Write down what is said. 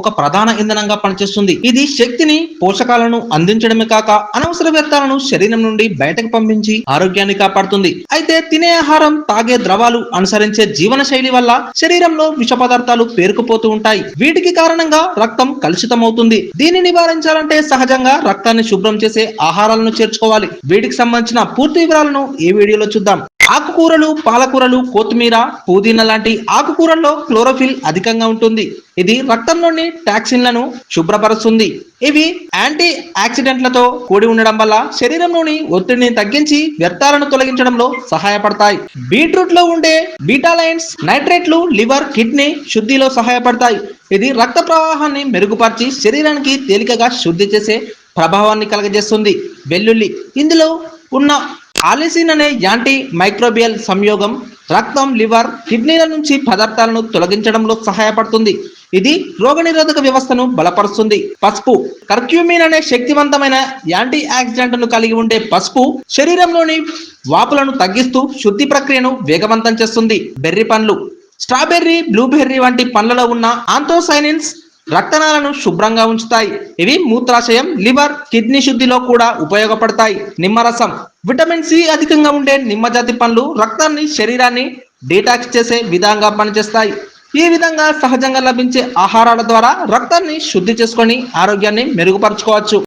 ఒక ప్రధాన ఇంధనంగా పనిచేస్తుంది. ఇది శక్తిని పోషకాలను అందించడమే కాక అనవసర వ్యర్థాలను శరీరం నుండి బయటకు పంపించి ఆరోగ్యాన్ని కాపాడుతుంది. అయితే తినే ఆహారం తాగే ద్రవాలు అనుసరించే జీవన శైలి వల్ల శరీరంలో విష పదార్థాలు పేరుకుపోతూ ఉంటాయి. వీటికి కారణంగా రక్తం కలుషితమవుతుంది. దీన్ని నివారించాలంటే సహజంగా రక్తాన్ని శుభ్రం చేసే ఆహారాలను చేర్చుకోవాలి. వీటికి సంబంధించిన పూర్తి వివరాలను ఈ వీడియోలో చూద్దాం. ఆకుకూరలు పాలకూరలు కొత్తిమీర పుదీనా లాంటి ఆకుకూరల్లో క్లోరోఫిల్ అధికంగా ఉంటుంది. ఇది రక్తంలోని టాక్సిన్లను శుభ్రపరుస్తుంది. ఇవి యాంటీ ఆక్సిడెంట్లతో కూడి ఉండడం వల్ల శరీరంలోని ఒత్తిడిని తగ్గించి వ్యర్థాలను తొలగించడంలో సహాయపడతాయి. బీట్రూట్లో ఉండే బీటాలైన్స్ నైట్రేట్లు లివర్ కిడ్నీ శుద్ధిలో సహాయపడతాయి. ఇది రక్త ప్రవాహాన్ని మెరుగుపరిచి శరీరానికి తేలికగా శుద్ధి చేసే ప్రభావాన్ని కలగజేస్తుంది. వెల్లుల్లి. ఇందులో ఉన్న ఆలిసిన్ అనే యాంటీ మైక్రోబియల్ సంయోగం రక్తం లివర్ కిడ్నీల నుంచి పదార్థాలను తొలగించడంలో సహాయపడుతుంది. ఇది రోగనిరోధక వ్యవస్థను బలపరుస్తుంది. పసుపు కర్క్యూమిన్ అనే శక్తివంతమైన యాంటీ ఆక్సిడెంట్ను కలిగి ఉండే పసుపు శరీరంలోని వాపులను తగ్గిస్తూ శుద్ధి ప్రక్రియను వేగవంతం చేస్తుంది. బెర్రీ పండ్లు స్ట్రాబెర్రీ బ్లూబెర్రీ వంటి పండ్లలో ఉన్న ఆంథోసైనిన్స్ రక్తనాళను శుభ్రంగా ఉంచుతాయి. ఇవి మూత్రాశయం లివర్ కిడ్నీ శుద్ధిలో కూడా ఉపయోగపడతాయి. నిమ్మరసం. విటమిన్ సి అధికంగా ఉండే నిమ్మజాతి పండ్లు రక్తాన్ని శరీరాన్ని డీటాక్స్ చేసే విధంగా పనిచేస్తాయి. ఈ విధంగా సహజంగా లభించే ఆహారాల ద్వారా రక్తాన్ని శుద్ధి చేసుకొని ఆరోగ్యాన్ని మెరుగుపరచుకోవచ్చు.